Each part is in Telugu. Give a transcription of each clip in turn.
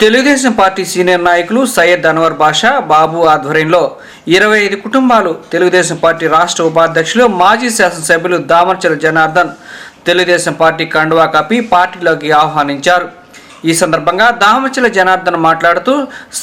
తెలుగుదేశం పార్టీ సీనియర్ నాయకులు సయ్యద్ అన్వర్ బాషా బాబు ఆధ్వర్యంలో ఇరవై ఐదు కుటుంబాలు తెలుగుదేశం పార్టీ రాష్ట్ర ఉపాధ్యక్షులు మాజీ శాసనసభ్యులు దామర్చల జనార్దన్ తెలుగుదేశం పార్టీ కండువా కప్పి పార్టీలోకి ఆహ్వానించారు. ఈ సందర్భంగా దామచల జనార్దన్ మాట్లాడుతూ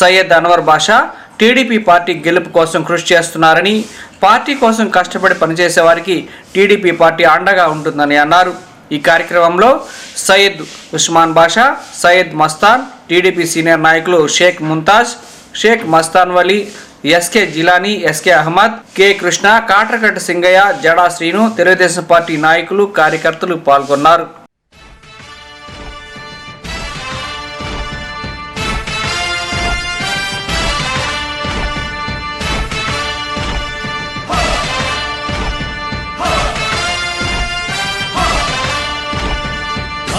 సయ్యద్ అన్వర్ బాషా టీడీపీ పార్టీ గెలుపు కోసం కృషి చేస్తున్నారని పార్టీ కోసం కష్టపడి పనిచేసే వారికి టీడీపీ పార్టీ అండగా ఉంటుందని అన్నారు. ఈ కార్యక్రమంలో సయ్యద్ ఉస్మాన్ బాషా సయ్యద్ మస్తాన్ టీడీపీ సీనియర్ నాయకులు Sheikh Mumtaz Sheikh Mastan Vali SK Jilani SK Ahmed K Krishna Katrakatta Singaiah Jada Srinu Telugu Desam party నాయకులు కార్యకర్తలు పాల్గొన్నారు.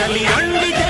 కదలి రండి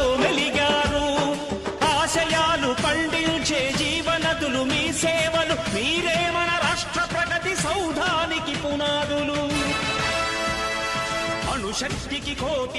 शक्ति की खोटी